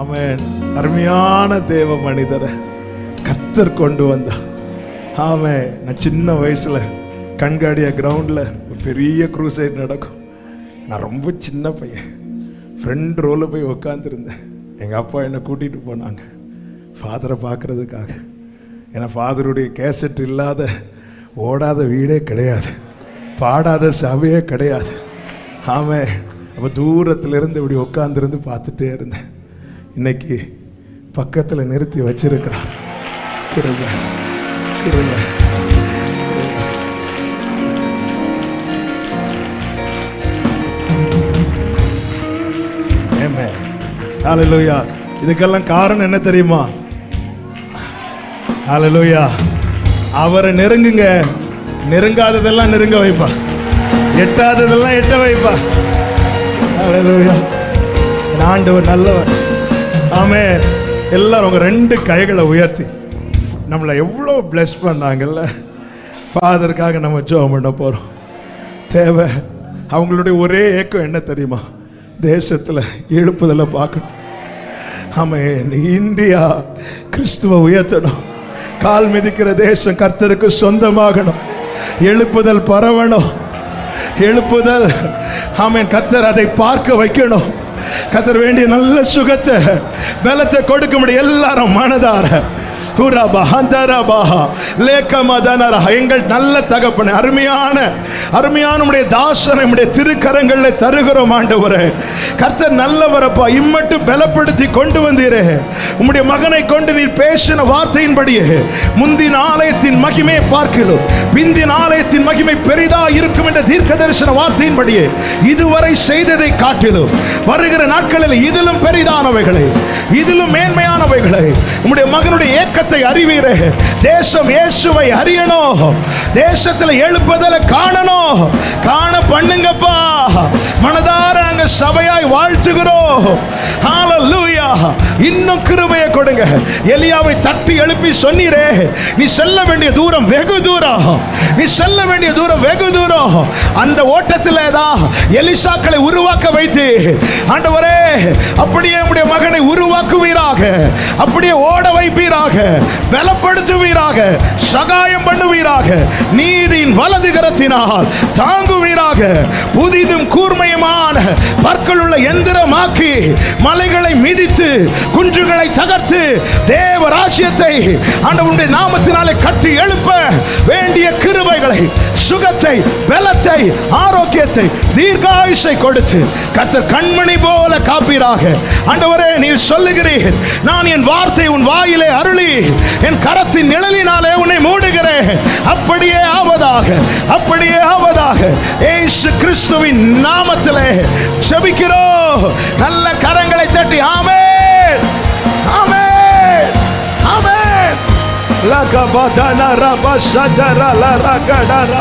அவன் அருமையான தேவ மனிதரை கத்தர் கொண்டு வந்தா. ஆமே நான் சின்ன வயசில் கண்காடியா கிரவுண்டில் ஒரு பெரிய க்ரூசைட் நடக்கும். நான் ரொம்ப சின்ன பையன். ஃப்ரெண்ட் ரோவில் போய் உட்காந்துருந்தேன் எங்கள் அப்பா என்னை கூட்டிகிட்டு போனாங்க. ஃபாதரை பார்க்குறதுக்காக. ஏன்னா ஃபாதருடைய கேசட் இல்லாத ஓடாத வீடே கிடையாது. பாடாத சபையே கிடையாது. ஆமாம் அப்போ தூரத்துலேருந்து இப்படி உட்காந்துருந்து பார்த்துட்டே இருந்தேன். இன்னைக்கு பக்கத்தில் நிறுத்தி வச்சிருக்கிறார். கிருபை கிருபை Amen. இதுக்கெல்லாம் காரணம் என்ன தெரியுமா? ஹalleluya அவரை நெருங்குங்க. நெருங்காததெல்லாம் நெருங்க வைப்பா. எட்டாததெல்லாம் எட்ட வைப்பா. ஹalleluya ஆண்டவர் நல்லவர். ஆமே. எல்லாரும் உங்க ரெண்டு கைகளை உயர்த்தி. நம்மளை எவ்வளோ பிளஸ் பண்ணாங்கல்ல. ஃபாதருக்காக நம்ம ஜோம் பண்ண போகிறோம் தேவை அவங்களுடைய ஒரே ஏக்கம் என்ன தெரியுமா? தேசத்தில் எழுப்புதலை பார்க்கணும். ஆமென் இந்தியா கிறிஸ்துவ உயர்த்தணும். கால் மிதிக்கிற தேசம் கர்த்தருக்கு சொந்தமாகணும். எழுப்புதல் பரவணும். எழுப்புதல் ஆமென் கர்த்தர் அதை பார்க்க வைக்கணும். கத்தர் வேண்டிய நல்ல சுகத்தை பலத்தை கொடுக்க முடியும் எல்லாரும் மனதார. எங்கள் நல்ல தகப்பன அருமையான அருமையான உடைய தாசனை உடைய திருக்கரங்களில் தருகிறோம் ஆண்டவரே. கர்த்தர் நல்லவரப்பா இம்மட்டும் பலப்படுத்தி கொண்டு வந்தீரே. உம்முடைய மகனை கொண்டு நீர் பேசின வார்த்தையின்படியே முந்தின ஆலயத்தின் மகிமை பார்க்கிறோம். பிந்தின் ஆலயத்தின் மகிமை பெரிதா இருக்கும் என்ற தீர்க்க தரிசன வார்த்தையின்படியே இதுவரை செய்ததை காட்டிலும் வருகிற நாட்களில் இதிலும் பெரிதானவைகளை இதிலும் மேன்மையானவைகளை. உம்முடைய மகனுடைய தேசத்தை அறிவீர். தேசம் இயேசுவை அறியணும் தேசத்துல எழுப்பதில் காணணும் காண பண்ணுங்கப்பா. மனதார அங்க சபையாய் வாழ்த்துகிறோம். ஹalleluya இன்னும் கிருபையை கொடுங்க. எலியாவை தட்டி எழுப்பி சொன்னீரே. நீ செல்ல வேண்டிய தூரம் வெகு தூரம். நீ செல்ல வேண்டிய தூரம் வெகு தூரம். அந்த ஓட்டத்தில் தான் எலிசாக்களை உருவாக்க வைத்து. ஆண்டவரே அப்படியே உம்முடைய மகனை உருவாக்குவீராக. அப்படியே ஓட வைப்பீராக. பலப்படுத்துவீராக. சகாயம் பண்ணுவீராக. நீதியின் வலது கரத்தினால் தாங்குவீராக. புதிதும் கூர்மையுமான பற்கள் உள்ள எந்திரமாக்கி மலைகளை மிதித்து குன்றுகளை தகர்த்து தேவ ராஜ்யத்தை ஆண்டவனுடைய நாமத்தினாலே கட்டி எழுப்ப வேண்டிய கிருபைகளை சுகத்தை பலத்தை ஆரோக்கியத்தை தீர்காயுஷை கொடுத்து கர்த்தர் கண்மணி போல காப்பீராக. ஆண்டவரே நீர் சொல்லுகிறீர் நான் என் வார்த்தை உன் வாயிலே அருளி என் கரத்தின் நிழலினாலே உன்னை மூடி அப்படியே ஆவதாக அப்படியே ஆவதாக ஏசு கிறிஸ்துவின் நாமத்திலே செபிக்கிறோம் நல்ல கரங்களை தட்டி ஆமே ஆமே ஆமே லகபதன ரபஷதர லரகடர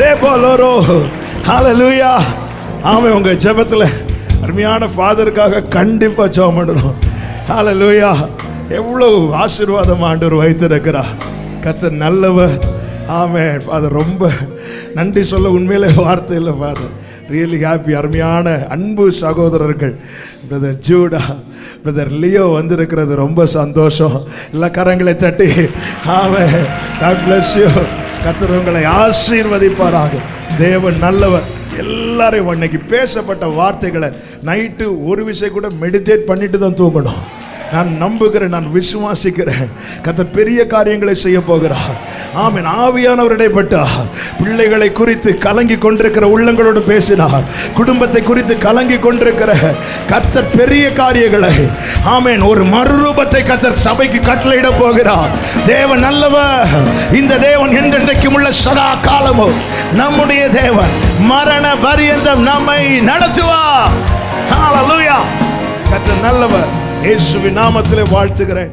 ரேபோலோரோ ஹalleluya ஆமென் உங்க ஜெபத்துல அருமையான ஃபாதருக்காக கண்டிப்பா ஜெபம் பண்ணணும். ஹalleluya எவ்வளவு ஆசீர்வாதம் ஆண்டவர் வைத்திருக்கிறார். கத்த நல்லவர். ஆமே ஃபாதர் ரொம்ப நன்றி சொல்ல உண்மையிலே வார்த்தை இல்லை ஃபாதர். ரியலி ஹாப்பி அருமையான அன்பு சகோதரர்கள். பிரதர் ஜூடா பிரதர் லியோ வந்திருக்கிறது ரொம்ப சந்தோஷம். எல்லா கரங்களை தட்டி ஆமே காட் பிளஸ் யூ கத்தர் உங்களை ஆசீர்வதிப்பாராக. தேவன் நல்லவர். எல்லாரையும் அன்னைக்கு பேசப்பட்ட வார்த்தைகளை நைட்டு ஒரு விஷயம் கூட மெடிடேட் பண்ணிட்டு தான் தூங்கணும். நான் நம்புகிறேன் நான் விசுவாசிக்கிறேன். கத்த பெரிய காரியங்களை செய்ய போகிறார். ஆமீன். ஆவியானவர் இடைப்பட்டார் பிள்ளைகளை குறித்து கலங்கி கொண்டிருக்கிற உள்ளங்களோடு பேசினார். குடும்பத்தை குறித்து கலங்கி கொண்டிருக்கிற கத்தர் பெரிய காரியங்களை. ஆமென். ஒரு மறுரூபத்தை கத்தர் சபைக்கு கட்டளையிட போகிறார். தேவன் நல்லவர். இந்த தேவன் என்றென்றைக்கும் உள்ள சதா காலமும் நம்முடைய தேவன். மரண பரியந்தம் நம்மை நடத்துவார். கத்தர் நல்லவர். இயேசுவின் நாமத்திலே வாழ்த்துகிறேன்.